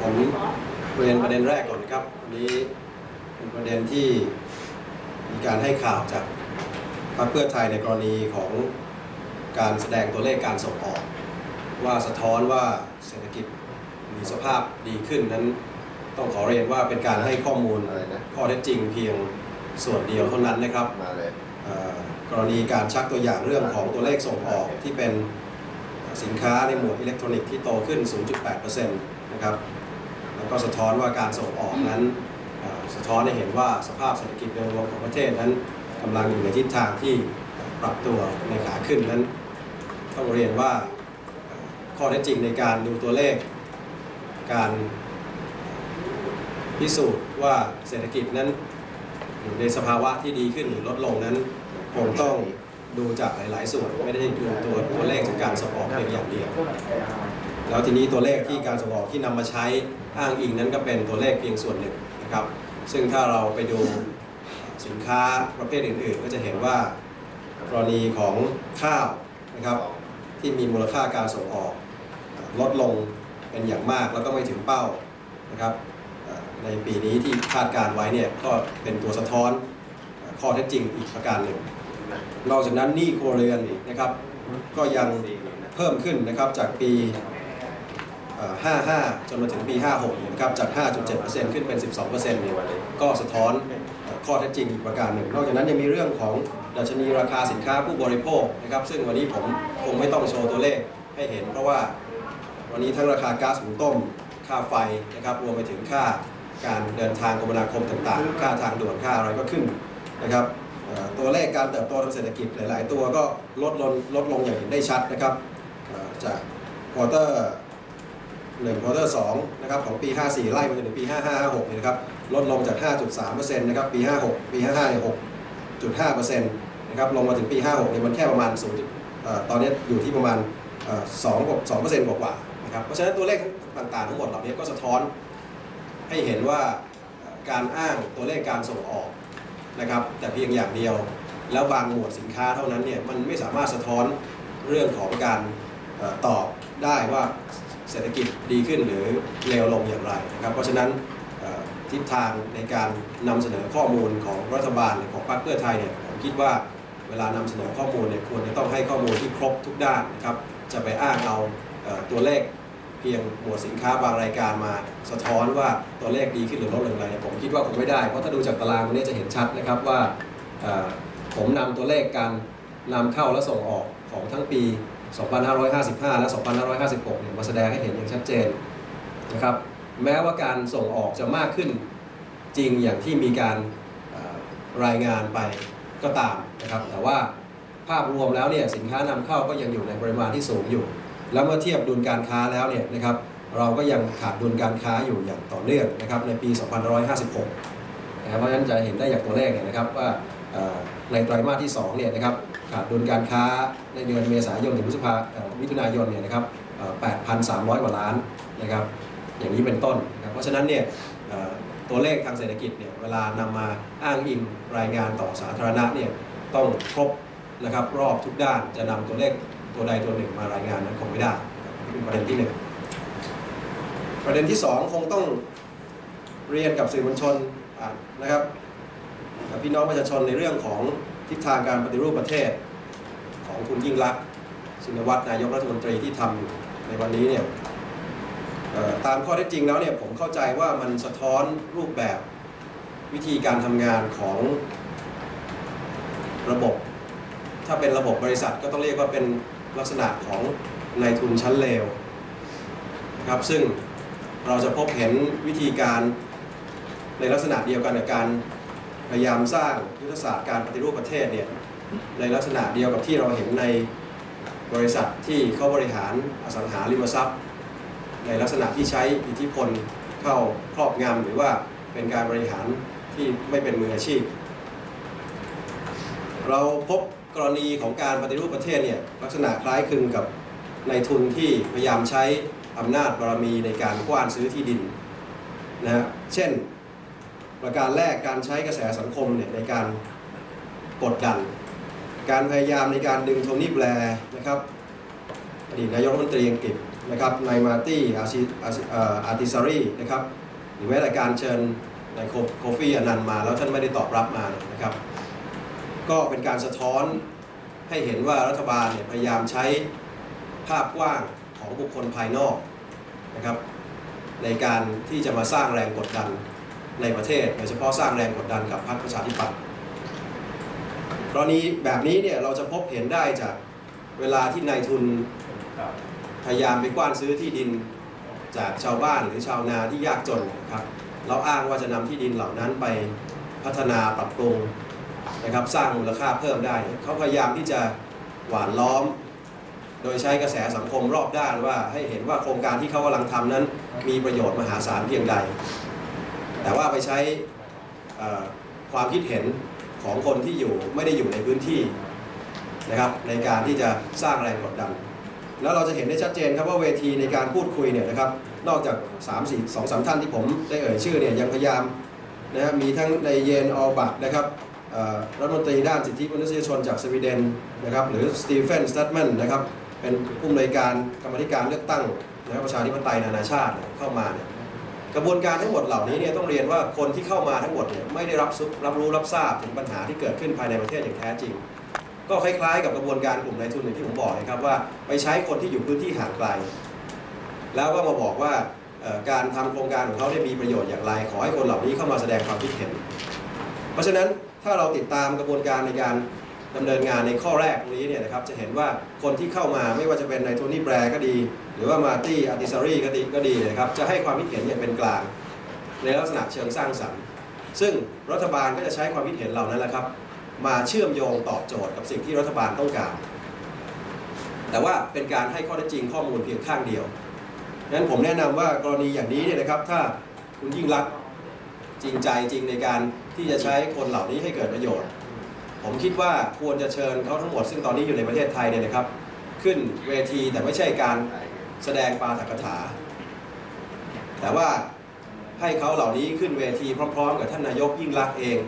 ผมเรียนประเด็นแรกก่อนนะครับวันนี้เป็นประเด็นที่มีการให้ข่าวจากพรรคเพื่อไทยในกรณีของการแสดงตัวเลขการส่งออก ว่าสะท้อนว่าเศรษฐกิจมีสภาพดีขึ้นนั้นต้องขอเรียนว่าเป็นการให้ข้อมูลข้อเท็จจริงเพียงส่วนเดียวเท่านั้นนะครับกรณีการชักตัวอย่างเรื่องของตัวเลขส่งออกที่เป็นสินค้าในหมวดอิเล็กทรอนิกส์ที่โตขึ้น 0.8%นะครับ แล้วก็สะท้อนว่าการส่งออกนั้นสะท้อนให้เห็นว่าสภาพเศรษฐกิจโดยรวมของประเทศนั้นกำลังอยู่ในทิศทางที่ปรับตัวในขาขึ้นนั้นต้องเรียนว่าข้อเท็จจริงในการดูตัวเลข การพิสูจน์ว่าเศรษฐกิจนั้นอยู่ในสภาวะที่ดีขึ้นหรือลดลงนั้นคงต้องดูจากหลาย ๆ ส่วนไม่ได้ดูตัวตัวเลขจากการส่งออกเพียงอย่างเดียว แล้วทีนี้ตัวเลขที่การส่งออกที่นำมาใช้อ้างอิงนั้นก็เป็นตัวเลขเพียงส่วนหนึ่งนะครับ ซึ่งถ้าเราไปดูสินค้าประเภทอื่น ๆ ก็จะเห็นว่ากรณีของข้าวนะครับที่มีมูลค่าการส่งออก ลดลงเป็นอย่างมากแล้วก็ไม่ถึงเป้านะครับในปีนี้ที่คาดการไว้เนี่ยก็เป็นตัวสะท้อนข้อเท็จจริงอีกประการหนึ่ง นอกจากนั้นหนี้ครัวเรือนนะครับก็ยังเพิ่มขึ้นนะครับจากปี 55 จนมาถึงปี 56นะครับจาก 5.7%ขึ้นเป็น 12%เนี่ยก็สะท้อนข้อเท็จจริงอีกประการหนึ่ง นอกจากนั้นยังมีเรื่องของดัชนีราคาสินค้าผู้บริโภคนะครับซึ่งวันนี้ผมคงไม่ต้องโชว์ตัวเลขให้เห็น เพราะว่าวันนี้ทั้งราคาก๊าซหุงต้ม ค่าไฟนะครับรวมไปถึงค่าการเดินทางคมนาคมต่างๆ ค่าทางด่วนค่าอะไรก็ขึ้นนะครับตัวเลขการเติบโตทางเศรษฐกิจหลาย ๆ ตัวก็ลดลงลดลงอย่างเห็นได้ชัดนะครับจากควอเตอร์ หนึ่งควอเตอร์สองนะครับของปี 54 ไล่มาจนถึงปี 5556เนี่ยนะครับลดลงจาก 5.3%นะครับปี 56 ปี 55เนี่ย6.5%นะครับลงมาถึงปี 56เนี่ยมันแค่ประมาณ0ตอนนี้อยู่ที่ประมาณเอ่อ2 2%กว่าๆนะครับเพราะฉะนั้นตัวเลขต่างๆ ทั้งหมดเหล่านี้ก็สะท้อนให้เห็นว่าการอ้างตัวเลขการส่งออกนะครับแต่เพียงอย่างเดียวแล้วบางหมวดสินค้าเท่านั้นเนี่ยมันไม่สามารถสะท้อนเรื่องของการอตอบได้ว่า เศรษฐกิจดีขึ้นหรือเลวลงอย่างไรนะครับ เพราะฉะนั้นทิศทางในการนำเสนอข้อมูลของรัฐบาลหรือของพรรคเพื่อไทยเนี่ยผมคิดว่าเวลานำเสนอข้อมูลเนี่ยควรจะต้องให้ข้อมูลที่ครบทุกด้านนะครับจะไปอ้างเอาเออตัวเลขเพียงหมวดสินค้าบางรายการมาสะท้อนว่าตัวเลขดีขึ้นหรือลดลงอะไรเนี่ยผมคิดว่าคงไม่ได้เพราะถ้าดูจากตารางนนี้จะเห็นชัดนะครับว่าผมนำตัวเลขการนำเข้าและส่งออกของทั้งปี 2555 และ 2556 เนี่ยมาแสดงให้เห็นอย่างชัดเจนนะครับ แม้ว่าการส่งออกจะมากขึ้นจริงอย่างที่มีการรายงานไปก็ตามนะครับ แต่ว่าภาพรวมแล้วเนี่ยสินค้านำเข้าก็ยังอยู่ในปริมาณที่สูงอยู่ แล้วเมื่อเทียบดุลการค้าแล้วเนี่ยนะครับ เราก็ยังขาดดุลการค้าอยู่อย่างต่อเนื่องนะครับในปี 2556 นะครับเพราะฉะนั้นจะเห็นได้จากตัวเลขเนี่ยนะครับว่า ในไตรมาสที่2เนี่ยนะครับขาดดุลการค้าในเดือนเมษายนถึงพฤษภามิถุนายนเนี่ยนะครับ8,300 กว่าล้านนะครับอย่างนี้เป็นต้นนะเพราะฉะนั้นเนี่ยตัวเลขทางเศรษฐกิจเนี่ยเวลานำมาอ้างอิงรายงานต่อสาธารณะเนี่ยต้องครบนะครับรอบทุกด้านจะนำตัวเลขตัวใดตัวหนึ่งมารายงานนั้นคงไม่ได้นี่เป็นประเด็นที่หนึ่งประเด็นที่สองคงต้องเรียนกับสื่อมวลชนนะครับ กับพี่น้องประชาชนในเรื่องของทิศทางการปฏิรูปประเทศ ของคุณยิ่งรักษณ์ชินวัตรนายกรัฐมนตรีที่ทำอยู่ในวันนี้เนี่ยตามข้อเท็จจริงแล้วเนี่ยผมเข้าใจว่ามันสะท้อนรูปแบบวิธีการทำงานของระบบ ถ้าเป็นระบบบริษัทก็ต้องเรียกว่าเป็นลักษณะของนายทุนชั้นเลวนะครับซึ่งเราจะพบเห็นวิธีการในลักษณะเดียวกันกับการ พยายามสร้างยุทธศาสตร์การปฏิรูปประเทศเนี่ยในลักษณะเดียวกับที่เราเห็นในบริษัทที่เขาบริหารอสังหาริมทรัพย์ ในลักษณะที่ใช้อิทธิพลเข้าครอบงำหรือว่าเป็นการบริหารที่ไม่เป็นมืออาชีพ เราพบกรณีของการปฏิรูปประเทศเนี่ยลักษณะคล้ายคลึงกับในทุนที่พยายามใช้อำนาจบารมีในการกว้านซื้อที่ดินนะฮะเช่น ประการแรกการใช้กระแสสังคมเนี่ยในการกดดัน การพยายามในการดึงโทนี่แบร์นะครับอดีตนายกรัฐมนตรีอังกฤษนะครับนายมาร์ตี้อาชิอาร์ติซารีนะครับหรือแม้แต่การเชิญนายโคฟี่อนันต์มา แล้วท่านไม่ได้ตอบรับมาเนี่ยนะครับ ก็เป็นการสะท้อนให้เห็นว่ารัฐบาลเนี่ยพยายามใช้ภาพกว้างของบุคคลภายนอกนะครับ ในการที่จะมาสร้างแรงกดดัน ในประเทศโดยเฉพาะสร้างแรงกดดันกับพรรคประชาธิปัตย์กรณีแบบนี้เนี่ยเราจะพบเห็นได้จากเวลาที่นายทุนพยายามไปกว้านซื้อที่ดินจากชาวบ้านหรือชาวนาที่ยากจนนะครับเราอ้างว่าจะนำที่ดินเหล่านั้นไปพัฒนาปรับปรุงนะครับสร้างมูลค่าเพิ่มได้ เขาพยายามที่จะหวานล้อม โดยใช้กระแสสังคมรอบด้านว่าให้เห็นว่าโครงการที่เขากำลังทำนั้น มีประโยชน์มหาศาลเพียงใด แต่ว่าไปใช้ความคิดเห็นของคนที่อยู่ไม่ได้อยู่ในพื้นที่นะครับในการที่จะสร้างแรงกดดัน แล้วเราจะเห็นได้ชัดเจนครับว่าเวทีในการพูดคุยเนี่ยนะครับนอกจาก3 4 2 3ท่านที่ผมได้เอ่ยชื่อเนี่ยยังพยายามนะมีทั้งในเยนออบักนะครับรัฐมนตรีด้านสิทธิมนุษยชนจากสวีเดนนะครับหรือสตีเฟนสตัตแมนนะครับเป็นผู้อำนวยการกรรมธิการเลือกตั้งนะครับประชาธิปไตยนานาชาติเนี่ยเข้ามาเนี่ย กระบวนการทั้งหมดเหล่านี้เนี่ยต้องเรียนว่าคนที่เข้ามาทั้งหมดเนี่ยไม่ได้รับซุรับรู้รับทราบถึงปัญหาที่เกิดขึ้นภายในประเทศอย่างแท้จริง ก็คล้ายๆ กับกระบวนการกลุ่มนายทุนอย่างที่ผมบอกนะครับว่าไปใช้คนที่อยู่พื้นที่ห่างไกล แล้วก็มาบอกว่าการทำโครงการของเขาได้มีประโยชน์อย่างไร ขอให้คนเหล่านี้เข้ามาแสดงความคิดเห็น เพราะฉะนั้นถ้าเราติดตามกระบวนการในการ ดำเนินงานในข้อแรกตรงนี้เนี่ยนะครับจะเห็นว่าคนที่เข้ามาไม่ว่าจะเป็นนายโทนี่แบร์ก็ดี หรือว่ามาร์ตี้อาร์ติซารีก็ดีก็ดีนะครับจะให้ความคิดเห็นอย่างเป็นกลาง ในลักษณะเชิงสร้างสรรค์ ซึ่งรัฐบาลก็จะใช้ความคิดเห็นเหล่านั้นแหละครับ มาเชื่อมโยงตอบโจทย์กับสิ่งที่รัฐบาลต้องการ แต่ว่าเป็นการให้ข้อเท็จจริงข้อมูลเพียงข้างเดียวงั้นผมแนะนำว่ากรณีอย่างนี้เนี่ยนะครับถ้าคุณยิ่งรักจริงใจจริงในการที่จะใช้คนเหล่านี้ให้เกิดประโยชน์ ผมคิดว่าควรจะเชิญเขาทั้งหมด ซึ่งตอนนี้อยู่ในประเทศไทยเนี่ยนะครับ ขึ้นเวทีแต่ไม่ใช่การแสดงปาฐกถา แต่ว่าให้เขาเหล่านี้ขึ้นเวทีพร้อมๆ กับท่านนายกยิ่งรักเอง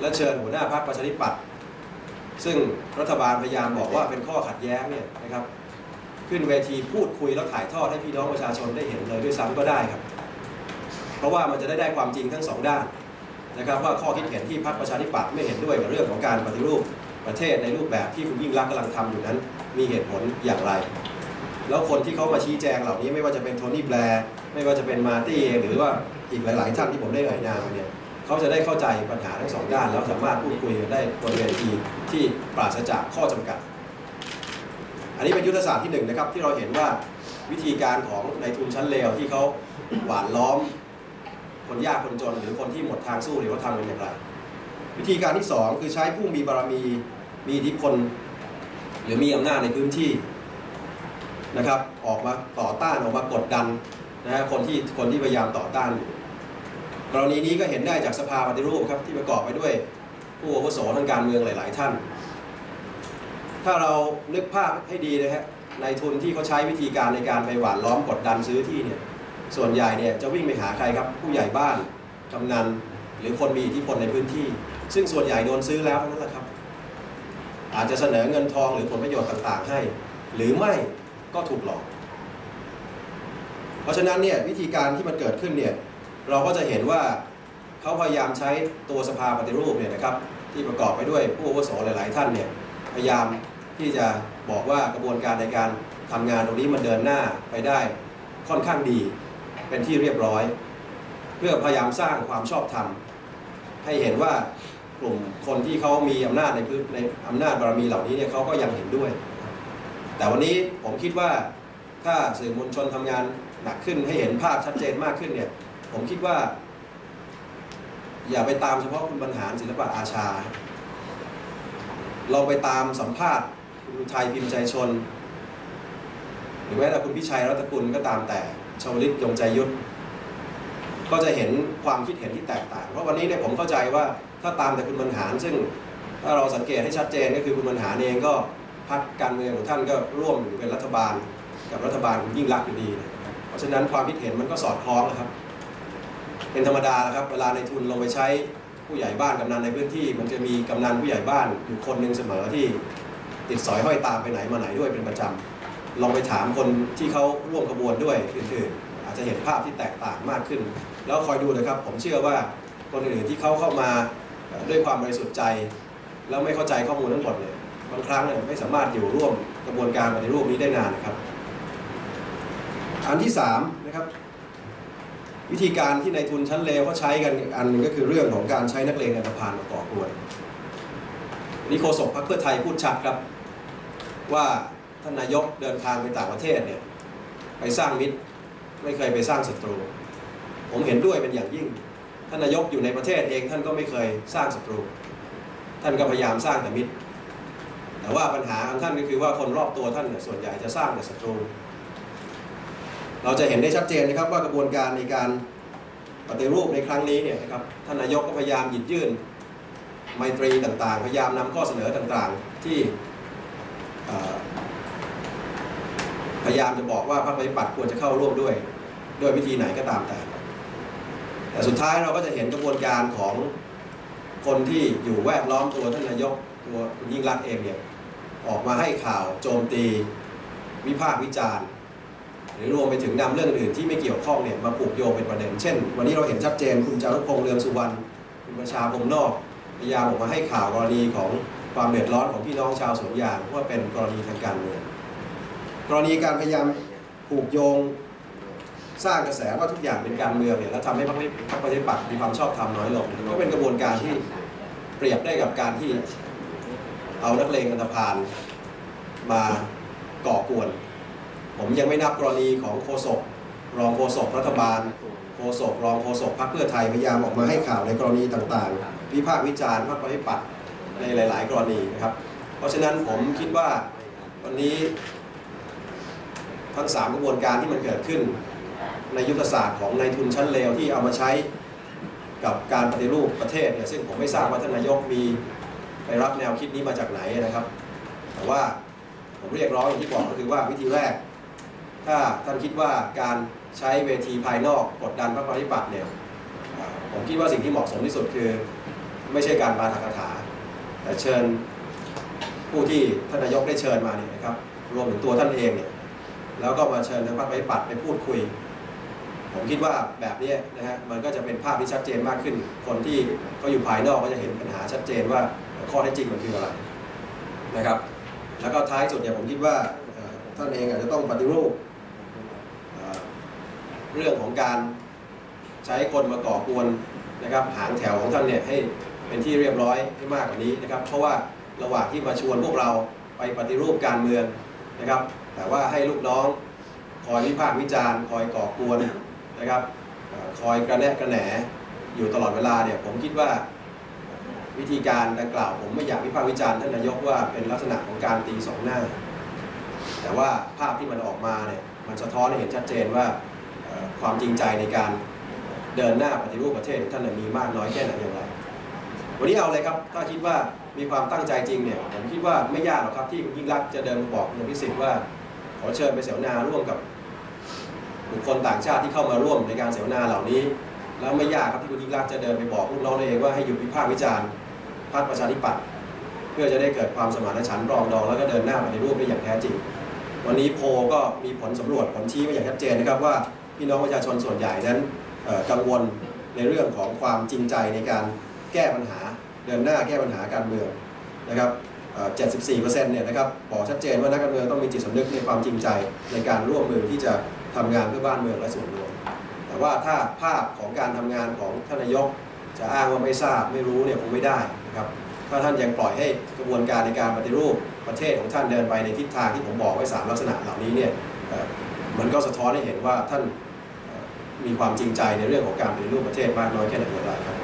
และเชิญหัวหน้าพรรคประชาธิปัตย์ซึ่งรัฐบาลพยายามบอกว่าเป็นข้อขัดแย้งเนี่ยนะครับ ขึ้นเวทีพูดคุยแล้วถ่ายทอดให้พี่น้องประชาชนได้เห็นเลยด้วยซ้ำก็ได้ครับ เพราะว่ามันจะได้ได้ความจริงทั้งสองด้าน นะครับว่าข้อคิดเห็นที่พรรคประชาธิปัตย์ไม่เห็นด้วยกับเรื่องของการปฏิรูปประเทศในรูปแบบที่คุณยิ่งรักษณ์กำลังทำอยู่นั้น มีเหตุผลอย่างไร แล้วคนที่เขามาชี้แจงเหล่านี้ไม่ว่าจะเป็นโทนี่แบร์ไม่ว่าจะเป็นมาตี้เองหรือว่าอีกหลาย ๆ ท่านที่ผมได้เอ่ยนามเนี่ยเขาจะได้เข้าใจปัญหาทั้งสองด้านแล้วสามารถพูดคุยกันได้บนเวทีที่ปราศจากข้อจำกัด อันนี้เป็นยุทธศาสตร์ที่หนึ่งนะครับที่เราเห็นว่าวิธีการของนายทุนชั้นเลวที่เขาหวานล้อม คนยากคนจน หรือคนที่หมดทางสู้หรือว่าทำกันอย่างไร วิธีการที่สองคือใช้ผู้มีบารมีมีอิทธิพลหรือมีอำนาจในพื้นที่นะครับออกมาต่อต้านออกมากดดันนะฮะคนที่คนที่พยายามต่อต้านอยู่กรณีนี้ก็เห็นได้จากสภาปฏิรูปครับที่ประกอบไปด้วยผู้อาวุโสทางการเมืองหลาย ๆ ท่าน ถ้าเรานึกภาพให้ดีนะฮะในทุนที่เขาใช้วิธีการในการไปหวานล้อมกดดันซื้อที่เนี่ย ส่วนใหญ่เนี่ยจะวิ่งไปหาใครครับ ผู้ใหญ่บ้านกำนันหรือคนมีอิทธิพลในพื้นที่ ซึ่งส่วนใหญ่โดนซื้อแล้วนั้นแหละครับ อาจจะเสนอเงินทองหรือผลประโยชน์ต่างๆให้ หรือไม่ก็ถูกหลอก เพราะฉะนั้นเนี่ยวิธีการที่มันเกิดขึ้นเนี่ยเราก็จะเห็นว่าเขาพยายามใช้ตัวสภาปฏิรูปเนี่ยนะครับที่ประกอบไปด้วยผู้อาวุโสหลายๆ ท่านเนี่ยพยายามที่จะบอกว่ากระบวนการในการทำงานตรงนี้มันเดินหน้าไปได้ค่อนข้างดี เป็นที่เรียบร้อย เพื่อพยายามสร้างความชอบธรรม ให้เห็นว่ากลุ่มคนที่เขามีอำนาจในพื้นในอำนาจบารมีเหล่านี้เนี่ยเขาก็ยังเห็นด้วย แต่วันนี้ผมคิดว่าถ้าสื่อมวลชนทำงานหนักขึ้นให้เห็นภาพชัดเจนมากขึ้นเนี่ย ผมคิดว่า อย่าไปตามเฉพาะคุณบรรหารศิลปะอาชาลองไปตามสัมภาษณ์คุณอุทัยพิมพ์ใจชน หรือแม้แต่คุณพิชัยรัตกุลก็ตามแต่ ชวลิตยงใจยุทธก็จะเห็นความคิดเห็นที่แตกต่าง เพราะวันนี้เนี่ยผมเข้าใจว่าถ้าตามแต่คุณบรรหาร ซึ่งถ้าเราสังเกตให้ชัดเจนก็คือคุณบรรหารเองก็พรรคการเมืองของท่านก็ร่วมอยู่เป็นรัฐบาล กับรัฐบาลคุณยิ่งรักอยู่ดีเนี่ยเพราะฉะนั้นความคิดเห็นมันก็สอดคล้องนะครับ เป็นธรรมดานะครับ เวลาในทุนลงไปใช้ผู้ใหญ่บ้านกำนันในพื้นที่ มันจะมีกำนันผู้ใหญ่บ้านอยู่คนหนึ่งเสมอที่ติดสอยห้อยตามไปไหนมาไหนด้วยเป็นประจำ ลองไปถามคนที่เขาร่วมขบวนด้วยอื่นๆ อาจจะเห็นภาพที่แตกต่างมากขึ้น แล้วคอยดูนะครับ ผมเชื่อว่าคนอื่นที่เขาเข้ามาด้วยความบริสุทธิ์ใจ แล้วไม่เข้าใจข้อมูลทั้งหมดเนี่ยบางครั้งเนี่ยไม่สามารถอยู่ร่วมกระบวนการปฏิรูปนี้ได้นานนะครับ อันที่สามนะครับวิธีการที่ในายทุนชั้นเลวเขาใช้กันอันหนึ่งก็คือเรื่องของการใช้นักเลงอันธพาลมาก่อกวนวันนี่โฆษกพรรคเพื่อไทยพูดชัดครับว่า ท่านนายกเดินทางไปต่างประเทศเนี่ยไปสร้างมิตรไม่เคยไปสร้างศัตรู ผมเห็นด้วยเป็นอย่างยิ่ง ท่านนายกอยู่ในประเทศเองท่านก็ไม่เคยสร้างศัตรู ท่านก็พยายามสร้างแต่มิตร แต่ว่าปัญหาของท่านก็คือว่าคนรอบตัวท่านเนี่ยส่วนใหญ่จะสร้างแต่ศัตรู เราจะเห็นได้ชัดเจนนะครับว่ากระบวนการในการปฏิรูปในครั้งนี้เนี่ยนะครับท่านนายกก็พยายามหยิบยื่นไมตรีต่างๆ พยายามนำข้อเสนอต่างๆ ที่ พยายามจะบอกว่าพรรคประชาธิปัตย์ควรจะเข้าร่วมด้วย ด้วยวิธีไหนก็ตามแต่ แต่สุดท้ายเราก็จะเห็นกระบวนการของคนที่อยู่แวดล้อมตัวท่านนายกตัวคุณยิ่งรักเองเนี่ยออกมาให้ข่าวโจมตีวิพากษ์วิจารณ์ หรือรวมไปถึงนำเรื่องอื่นที่ไม่เกี่ยวข้องเนี่ยมาผูกโยงเป็นประเด็น เช่น วันนี้เราเห็นชัดเจนคุณจารุพงษ์เรืองสุวรรณคุณประชาพรหมนอกพยายามออกมาให้ข่าวกรณีของความเดือดร้อนของพี่น้องชาวสวนยางว่าเป็นกรณีทางการเมือง กรณีการพยายามผูกโยงสร้างกระแสว่าทุกอย่างเป็นการเมืองเนี่ยแล้วทำให้พรรคพรรคประชาธิปัตย์มีความชอบธรรมน้อยลงก็เป็นกระบวนการที่เปรียบได้กับการที่เอานักเลงอันธพาลมาก่อกวน ผมยังไม่นับกรณีของโฆษกรองโฆษกรัฐบาลโฆษกรองโฆษกพรรคเพื่อไทยพยายามออกมาให้ข่าวในกรณีต่างๆวิพากษ์วิจารณ์พรรคประชาธิปัตย์ในหลาย ๆ กรณีนะครับ เพราะฉะนั้นผมคิดว่าวันนี้ ทั้งสามกระบวนการที่มันเกิดขึ้น ในยุทธศาสตร์ของนายทุนชั้นเลวที่เอามาใช้กับการปฏิรูปประเทศเนี่ยซึ่งผมไม่ทราบว่าท่านนายกมีไปรับแนวคิดนี้มาจากไหนนะครับ แต่ว่าผมเรียกร้องอย่างที่บอกก็คือว่าวิธีแรก ถ้าท่านคิดว่าการใช้เวทีภายนอกกดดันพรรคประชาธิปัตย์เนี่ยผมคิดว่าสิ่งที่เหมาะสมที่สุดคือ ไม่ใช่การปาฐกถา แต่เชิญผู้ที่ท่านนายกได้เชิญมาเนี่ยนะครับรวมถึงตัวท่านเองเนี่ย แล้วก็มาเชิญทางพรรคประชาธิปัตย์ไปพูดคุย ผมคิดว่าแบบนี้นะฮะมันก็จะเป็นภาพที่ชัดเจนมากขึ้น คนที่เขาอยู่ภายนอกก็จะเห็นปัญหาชัดเจนว่าข้อเท็จจริงมันคืออะไรนะครับ แล้วก็ท้ายสุดเนี่ยผมคิดว่าท่านเองอาจจะต้องปฏิรูปเรื่องของการใช้คนมาก่อกวนนะครับหางแถวของท่านเนี่ยให้เป็นที่เรียบร้อยให้มากกว่านี้นะครับ เพราะว่าระหว่างที่มาชวนพวกเราไปปฏิรูปการเมืองนะครับ แต่ว่าให้ลูกน้องคอยวิพากษ์วิจารณ์คอยก่อกวนนะครับคอยกระแนะกระแหนอยู่ตลอดเวลาเนี่ยผมคิดว่าวิธีการดังกล่าวผมไม่อยากวิพากษ์วิจารณ์ท่านนายกว่าเป็นลักษณะของการตีสองหน้า แต่ว่าภาพที่มันออกมาเนี่ยมันสะท้อนให้เห็นชัดเจนว่าความจริงใจในการเดินหน้าปฏิรูปประเทศท่านมีมากน้อยแค่ไหนอย่างไร วันนี้เอาเลยครับถ้าคิดว่ามีความตั้งใจจริงเนี่ยผมคิดว่าไม่ยากหรอกครับที่คุณยิ่งรักจะเดินบอกคุณพิสิทธิ์ว่า ขอเชิญไปเสวนาร่วมกับบุคคลต่างชาติที่เข้ามาร่วมในการเสวนาเหล่านี้ แล้วไม่ยากครับที่คุณยิ่งรักจะเดินไปบอกลูกน้องเองว่าให้หยุดวิพากษ์วิจารณ์พรรคประชาธิปัตย์เพื่อจะได้เกิดความสมานฉันท์รองดอง แล้วก็เดินหน้าปฏิรูปได้อย่างแท้จริง วันนี้โพลก็มีผลสำรวจผลชี้มาอย่างชัดเจนนะครับว่าพี่น้องประชาชนส่วนใหญ่นั้นกังวลในเรื่องของความจริงใจในการแก้ปัญหาเดินหน้าแก้ปัญหาการเมืองนะครับ 74%เนี่ยนะครับบอกชัดเจนว่านักการเมืองต้องมีจิตสำนึกในความจริงใจในการร่วมมือที่จะทำงานเพื่อบ้านเมืองและส่วนรวม แต่ว่าถ้าภาพของการทำงานของท่านนายก จะอ้างว่าไม่ทราบไม่รู้เนี่ยคงไม่ได้นะครับถ้าท่านยังปล่อยให้กระบวนการในการปฏิรูปประเทศของท่านเดินไปในทิศทางที่ผมบอกไว้สามลักษณะเหล่านี้เนี่ยมันก็สะท้อนให้เห็นว่าท่านมีความจริงใจในเรื่องของการปฏิรูปประเทศมากน้อยแค่ไหนอย่างไรครับ